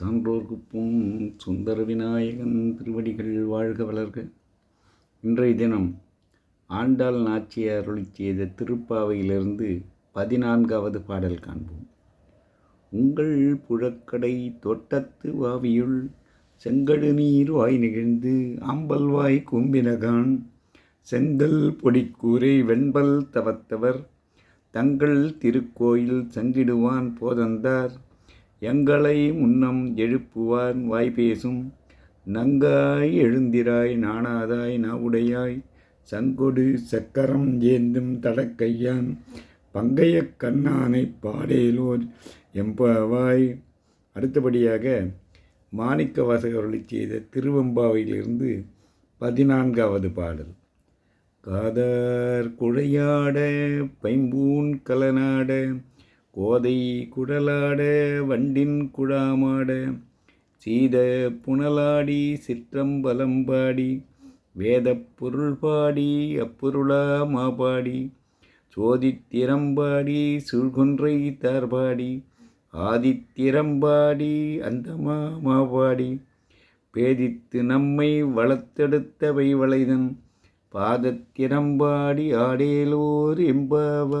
சான்றோர்க்குப்பும் சுந்தர விநாயகன் திருவடிகள் வாழ்க வளர்க. இன்றைய தினம் ஆண்டாள் நாச்சியார் அருளிச் செய்த திருப்பாவையிலிருந்து பதினான்காவது பாடல் காண்போம். உங்கள் புழக்கடை தோட்டத்து வாவியுள் செங்கடு நீர் வாய் நிகழ்ந்து ஆம்பல் வாய் கும்பினகான். செங்கல் பொடிக்கூரை வெண்பல் தவத்தவர் தங்கள் திருக்கோயில் சங்கிடுவான் போதந்தார். எங்களை முன்னம் எழுப்புவான் வாய் பேசும் நங்காய் எழுந்திராய் நாணாதாய் நாவுடையாய். சங்கொடு சக்கரம் ஏந்தும் தடக்கையான். பங்கைய கண்ணானை பாடேலோர் எம்பாவாய். அடுத்தபடியாக மாணிக்க வாசகர்களை செய்த திருவம்பாவையிலிருந்து பதினான்காவது பாடல். காதார் குழையாட பைம்பூன் கலனாட கோதை குடலாட வண்டின் குழாமாட சீத புனலாடி சிற்றம்பலம்பாடி வேத பொருள் பாடி அப்பொருளா மாபாடி சோதித்திரம்பாடி சுழ்குன்றை தார்பாடி ஆதித்திரம்பாடி அந்தமா மாபாடி பேதித்து நம்மை வளர்த்தெடுத்தவை வளைதன் பாதத்திரம்பாடி ஆடேலோர் எம்பாவா